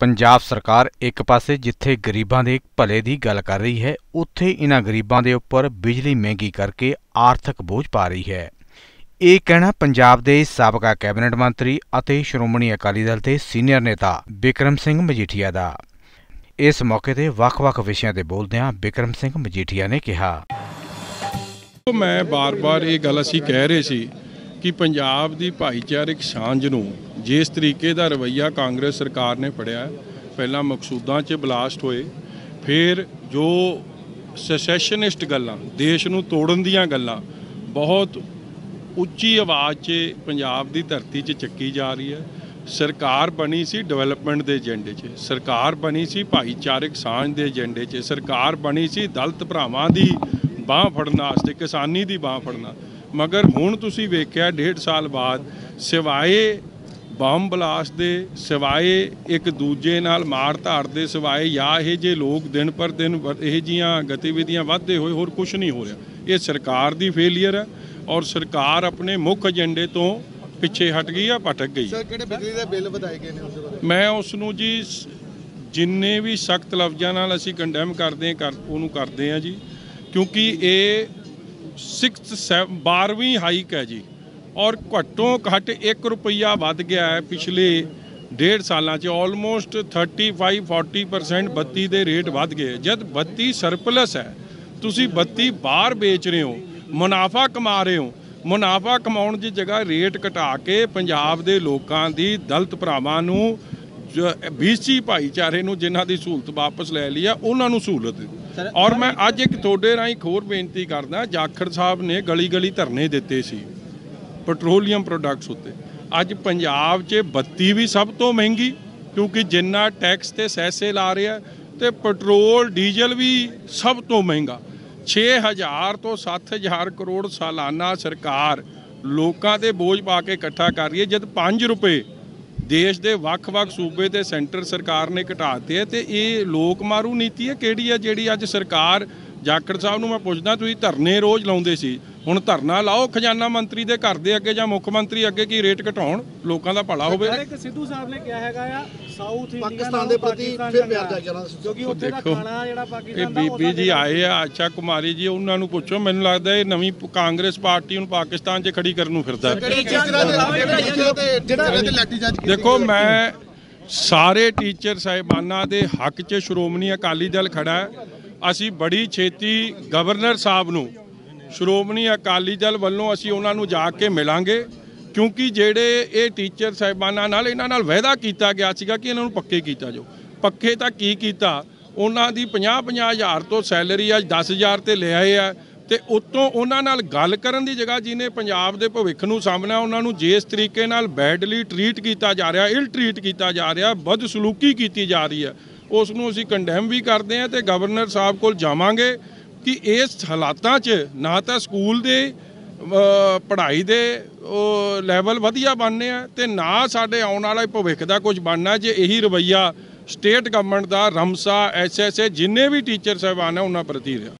ਪੰਜਾਬ ਸਰਕਾਰ ਇੱਕ ਪਾਸੇ ਜਿੱਥੇ ਗਰੀਬਾਂ ਦੇ ਭਲੇ ਦੀ ਗੱਲ ਕਰ ਰਹੀ ਹੈ, ਉੱਥੇ ਇਹਨਾਂ ਗਰੀਬਾਂ ਦੇ ਉੱਪਰ ਬਿਜਲੀ ਮਹਿੰਗੀ ਕਰਕੇ ਆਰਥਿਕ ਬੋਝ ਪਾ ਰਹੀ ਹੈ। ਇਹ ਕਹਿਣਾ ਪੰਜਾਬ ਦੇ ਸਾਬਕਾ ਕੈਬਨਿਟ ਮੰਤਰੀ ਅਤੇ ਸ਼੍ਰੋਮਣੀ ਅਕਾਲੀ ਦਲ ਦੇ ਸੀਨੀਅਰ ਨੇਤਾ ਬਿਕਰਮ ਸਿੰਘ ਮਜੀਠੀਆ ਦਾ। ਇਸ ਮੌਕੇ ਤੇ ਵੱਖ-ਵੱਖ ਵਿਸ਼ਿਆਂ ਤੇ ਬੋਲਦਿਆਂ ਬਿਕਰਮ ਸਿੰਘ ਮਜੀਠੀਆ ਨੇ ਕਿਹਾ। ਮੈਂ ਬਾਰ-ਬਾਰ ਇਹ ਗੱਲ ਅਸੀਂ ਕਹਿ ਰਹੇ ਸੀ ਕਿ ਪੰਜਾਬ ਦੀ ਭਾਈਚਾਰਕ ਸਾਂਝ ਨੂੰ ਜਿਸ ਤਰੀਕੇ ਦਾ ਰਵੱਈਆ ਕਾਂਗਰਸ ਸਰਕਾਰ ਨੇ ਫੜਿਆ, ਪਹਿਲਾਂ ਮਕਸੂਦਾਂ 'ਚ ਬਲਾਸਟ ਹੋਏ, ਫਿਰ ਜੋ ਸੈਸੈਸ਼ਨਿਸਟ ਗੱਲਾਂ, ਦੇਸ਼ ਨੂੰ ਤੋੜਨ ਦੀਆਂ ਗੱਲਾਂ, ਬਹੁਤ ਉੱਚੀ ਆਵਾਜ਼ 'ਚ ਪੰਜਾਬ ਦੀ ਧਰਤੀ 'ਚ ਚੱਕੀ ਜਾ ਰਹੀ ਹੈ। ਸਰਕਾਰ ਬਣੀ ਸੀ ਡਿਵੈਲਪਮੈਂਟ ਦੇ ਏਜੰਡੇ 'ਚ, ਸਰਕਾਰ ਬਣੀ ਸੀ ਭਾਈਚਾਰਕ ਸਾਂਝ ਦੇ ਏਜੰਡੇ 'ਚ, ਸਰਕਾਰ ਬਣੀ ਸੀ ਦਲਤ ਭਰਾਵਾਂ ਦੀ ਬਾਹ ਫੜਨ ਵਾਸਤੇ, ਕਿਸਾਨੀ ਦੀ ਬਾਹ ਫੜਨਾ ਮਗਰ ਹੁਣ ਤੁਸੀਂ ਵੇਖਿਆ, ਡੇਢ ਸਾਲ ਬਾਅਦ ਸਿਵਾਏ ਬੰਬ ਬਲਾਸਟ ਦੇ ਸਿਵਾਏ ਇੱਕ ਦੂਜੇ ਨਾਲ ਮਾਰ ਧਾੜ ਦੇ ਸਿਵਾਏ ਜਾਂ ਇਹ ਜੇ ਲੋਕ ਦਿਨ ਪਰ ਦਿਨ ਇਹ ਜੀਆਂ ਗਤੀਵਿਧੀਆਂ ਵੱਧਦੇ ਹੋਏ ਹੋਰ ਕੁਝ ਨਹੀਂ ਹੋ ਰਿਹਾ। ਇਹ ਸਰਕਾਰ ਦੀ ਫੇਲਿਅਰ ਹੈ ਔਰ ਸਰਕਾਰ ਆਪਣੇ ਮੁੱਖ ਏਜੰਡੇ ਤੋਂ ਪਿੱਛੇ ਹਟ ਗਈ ਆ ਭਟਕ ਗਈ। ਸਰ ਕਿਹੜੇ ਬਿਜਲੀ ਦੇ ਬਿੱਲ ਵਧਾਏ ਗਏ ਨੇ ਉਸ ਬਾਰੇ? ਮੈਂ ਉਸ ਨੂੰ ਜੀ ਜਿੰਨੇ ਵੀ ਸਖਤ ਲਫ਼ਜ਼ਾਂ ਨਾਲ ਅਸੀਂ ਕੰਡੈਮ ਕਰਦੇ ਹਾਂ ਕਰ ਉਹਨੂੰ ਕਰਦੇ ਹਾਂ ਜੀ। ਕਿਉਂਕਿ ਇਹ 6th 12ਵੀਂ ਹਾਈਕ ਹੈ ਜੀ। ਔਰ ਘੱਟੋਂ ਘੱਟ 1 ਰੁਪਈਆ ਵੱਧ ਗਿਆ ਹੈ ਪਿਛਲੇ ਡੇਢ ਸਾਲਾਂ 'ਚ। ਆਲਮੋਸਟ 35 40% ਬੱਤੀ ਦੇ ਰੇਟ ਵੱਧ ਗਏ। ਜਦ ਬੱਤੀ ਸਰਪਲਸ ਹੈ ਤੁਸੀਂ ਬੱਤੀ ਬਾਹਰ ਵੇਚ ਰਹੇ ਹੋ ਮੁਨਾਫਾ ਕਮਾ ਰਹੇ ਹੋ। ਮੁਨਾਫਾ ਕਮਾਉਣ ਦੀ ਜਗ੍ਹਾ ਰੇਟ ਘਟਾ ਕੇ ਪੰਜਾਬ ਦੇ ਲੋਕਾਂ ਦੀ ਦਲਿਤ ਭਰਾਵਾਂ ਨੂੰ ਬੀਸੀ ਭਾਈਚਾਰੇ ਨੂੰ ਜਿਨ੍ਹਾਂ ਦੀ ਸਹੂਲਤ ਵਾਪਸ ਲੈ ਲਈ ਆ ਉਹਨਾਂ ਨੂੰ ਸਹੂਲਤ ਦਿੱਤੀ। ਔਰ ਮੈਂ ਅੱਜ ਇੱਕ ਤੁਹਾਡੇ ਰਾਹੀਂ ਇੱਕ ਹੋਰ ਬੇਨਤੀ ਕਰਦਾ ਜਾਖੜ ਸਾਹਿਬ ਨੇ ਗਲੀ ਗਲੀ ਧਰਨੇ ਦਿੱਤੇ ਸੀ। ਪੈਟਰੋਲੀਅਮ ਪ੍ਰੋਡਕਟਸ ਉੱਤੇ। ਅੱਜ ਪੰਜਾਬ 'ਚ ਬੱਤੀ ਵੀ ਸਭ ਤੋਂ ਮਹਿੰਗੀ, ਕਿਉਂਕਿ ਜਿੰਨਾ ਟੈਕਸ ਤੇ ਸੈਸੇ ਲਾ ਰਿਹਾ ਤੇ ਪੈਟਰੋਲ, ਡੀਜ਼ਲ ਵੀ ਸਭ ਤੋਂ ਮਹਿੰਗਾ। 6000 ਤੋਂ 7000 ਕਰੋੜ ਸਾਲਾਨਾ ਸਰਕਾਰ ਲੋਕਾਂ ਦੇ ਬੋਝ ਪਾ ਕੇ ਇਕੱਠਾ ਕਰ ਰਹੀ ਹੈ। ਜਦ 5 ਰੁਪਏ ਦੇਸ਼ ਦੇ ਵੱਖ-ਵੱਖ ਸੂਬੇ ਤੇ ਸੈਂਟਰ ਸਰਕਾਰ ਨੇ ਘਟਾਤੇ ਹੈ ਤੇ ਇਹ ਲੋਕ ਮਾਰੂ ਨੀਤੀ ਹੈ ਕਿਹੜੀ ਹੈ ਜਿਹੜੀ ਅੱਜ ਸਰਕਾਰ, ਜਾਖੜ ਸਾਹਿਬ ਨੂੰ ਮੈਂ ਪੁੱਛਦਾ, ਤੁਸੀਂ ਧਰਨੇ ਰੋਜ਼ ਲਾਉਂਦੇ ਸੀ। ਹੁਣ ਧਰਨਾ ਲਾਓ ਖਜ਼ਾਨਾ ਮੰਤਰੀ ਦੇ ਘਰ ਦੇ ਅੱਗੇ ਜਾਂ ਮੁੱਖ ਮੰਤਰੀ ਅੱਗੇ ਕੀ ਰੇਟ ਘਟਾਉਣ? ਲੋਕਾਂ ਦਾ ਭਲਾ ਹੋਵੇ। ਹਰ ਇੱਕ ਸਿੱਧੂ ਸਾਹਿਬ ਨੇ ਕਿਹਾ ਹੈਗਾ ਆ ਸਾਊਥ ਇੰਡੀਆ ਪਾਕਿਸਤਾਨ ਦੇ ਪ੍ਰਤੀ ਫਿਰ ਪਿਆਰ ਦਾ। ਕਿਉਂਕਿ ਉੱਥੇ ਦਾ ਖਾਣਾ ਜਿਹੜਾ ਇਹ ਪਾਕਿਸਤਾਨ ਦਾ ਬੀਬੀ ਜੀ ਆਏ ਆ ਆਸ਼ਾ ਕੁਮਾਰੀ ਜੀ ਉਹਨਾਂ ਨੂੰ ਪੁੱਛੋ। ਮੈਨੂੰ ਲੱਗਦਾ ਇਹ ਨਵੀਂ ਕਾਂਗਰਸ ਪਾਰਟੀ ਨੂੰ ਪਾਕਿਸਤਾਨ 'ਚ ਖੜੀ ਕਰਨ ਨੂੰ ਫਿਰਦਾ ਦੇਖੋ। ਮੈਂ ਸਾਰੇ ਟੀਚਰ ਸਾਹਿਬਾਨਾਂ ਦੇ ਹੱਕ 'ਚ ਸ਼੍ਰੋਮਣੀ ਅਕਾਲੀ ਦਲ ਖੜਾ ਹੈ। ਅਸੀਂ ਬੜੀ ਛੇਤੀ ਗਵਰਨਰ ਸਾਹਿਬ ਨੂੰ ਸ਼੍ਰੋਮਣੀ ਅਕਾਲੀ ਦਲ ਵੱਲੋਂ ਅਸੀਂ ਉਹਨਾਂ ਨੂੰ ਜਾ ਕੇ ਮਿਲਾਂਗੇ, ਕਿਉਂਕਿ ਜਿਹੜੇ ਇਹ ਟੀਚਰ ਸਾਹਿਬਾਨਾਂ ਨਾਲ ਇਹਨਾਂ ਨਾਲ ਵਾਅਦਾ ਕੀਤਾ ਗਿਆ ਸੀਗਾ ਕਿ ਇਹਨਾਂ ਨੂੰ ਪੱਕੇ ਕੀਤਾ ਜੋ ਪੱਕੇ ਤਾਂ ਕੀ ਕੀਤਾ? ਉਹਨਾਂ ਦੀ 50-50 ਹਜ਼ਾਰ ਤੋਂ ਸੈਲਰੀ ਅੱਜ 10000 ਤੇ ਲੈ ਆਏ ਆ ਤੇ ਉਤੋਂ ਉਹਨਾਂ ਨਾਲ ਗੱਲ ਕਰਨ ਦੀ ਜਗ੍ਹਾ ਜਿਹਨੇ ਪੰਜਾਬ ਦੇ ਭਵਿੱਖ ਨੂੰ ਸਾਹਮਣਾ, ਉਹਨਾਂ ਨੂੰ ਜਿਸ ਤਰੀਕੇ ਨਾਲ ਬੈਡਲੀ ਟਰੀਟ ਕੀਤਾ ਜਾ ਰਿਹਾ ਇਲ ਟਰੀਟ ਕੀਤਾ ਜਾ ਰਿਹਾ, ਬਦਸਲੂਕੀ ਕੀਤੀ ਜਾ ਰਹੀ ਹੈ, ਉਸ ਨੂੰ ਅਸੀਂ ਕੰਡੈਮ ਵੀ ਕਰਦੇ ਹਾਂ ਤੇ ਗਵਰਨਰ ਸਾਹਿਬ ਕੋਲ ਜਾਵਾਂਗੇ। ਕਿ ਇਸ ਹਾਲਾਤਾਂ 'ਚ ਨਾ ਤਾਂ ਸਕੂਲ ਦੇ ਪੜ੍ਹਾਈ ਦੇ ਲੈਵਲ ਵਧੀਆ ਬਣਨੇ ਆ ਤੇ ਨਾ ਸਾਡੇ ਆਉਣ ਵਾਲੇ ਭਵਿੱਖ ਦਾ ਕੁਝ ਬਣਨਾ ਜੇ ਇਹੀ ਰਵਈਆ ਸਟੇਟ ਗਵਰਨਮੈਂਟ ਦਾ, ਰਮਸਾ ਐਸਐਸਏ ਜਿੰਨੇ ਵੀ ਟੀਚਰ ਸਾਹਿਬਾਨ ਆ, ਉਹਨਾਂ ਪ੍ਰਤੀ ਰਿਹਾ।